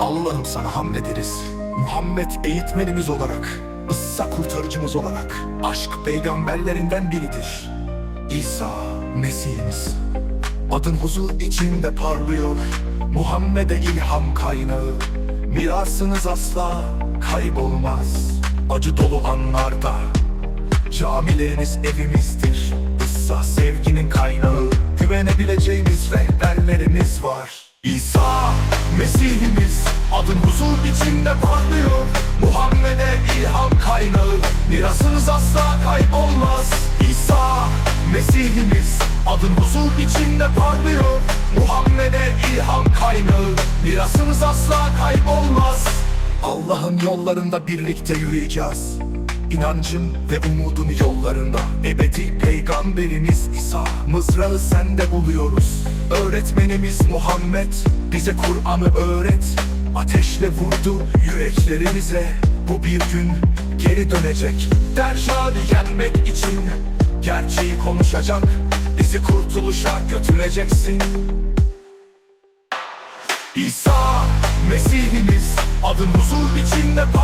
Allah'ım sana hamd ederiz. Muhammed eğitmenimiz olarak, İsa kurtarıcımız olarak, aşk peygamberlerinden biridir. İsa Mesihimiz. Adın huzur içinde parlıyor. Muhammed'e ilham kaynağı. Mirasınız asla kaybolmaz. Acı dolu anlarda. Camileriniz evimizdir. İsa sevginin kaynağı. Güvenebileceğimiz rehberlerimiz var. İsa Mesihimiz adın huzur içinde parlıyor. Muhammed'e ilham kaynağı. Mirasınız asla kaybolmaz. İsa Mesihimiz adın huzur içinde parlıyor. Muhammed'e ilham kaynağı. Mirasınız asla kaybolmaz. Allah'ın yollarında birlikte yürüyeceğiz. İnancın ve umudun yollarında. Ebedi peygamberimiz İsa Mızrağı sende buluyoruz. Öğretmenimiz Muhammed Bize Kur'an'ı öğret. Ateşle vurdu yüreklerimize. Bu bir gün geri dönecek. Derşadi yenmek için Gerçeği konuşacak. Bizi kurtuluşa götüreceksin. İsa Mesihimiz adın huzur içinde parlıyor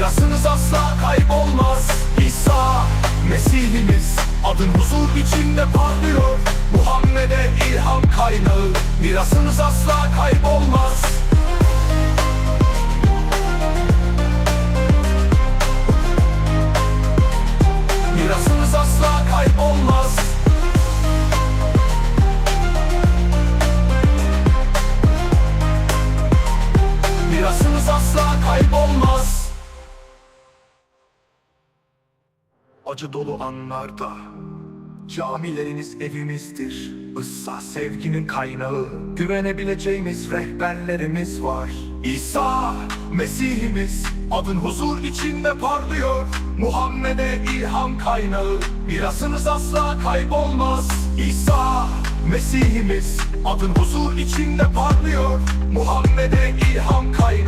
mirasınız asla kaybolmaz. İsa Mesihimiz. Adın huzur içinde parlıyor. Muhammed'e ilham kaynağı. Mirasınız asla kaybolmaz Acı dolu anlarda Camileriniz evimizdir. Issa sevginin kaynağı Güvenebileceğimiz rehberlerimiz var. İsa Mesihimiz Adın huzur içinde parlıyor. Muhammed'e ilham kaynağı Mirasınız asla kaybolmaz. İsa Mesihimiz Adın huzur içinde parlıyor. Muhammed'e ilham kaynağı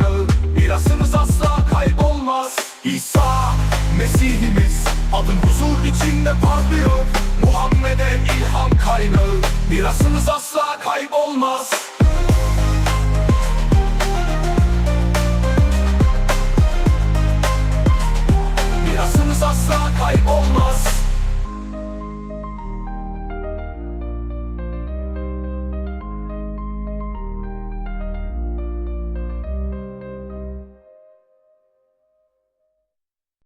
huzur içinde parlıyor. Muhammed'e ilham kaynağı. Mirasınız asla kaybolmaz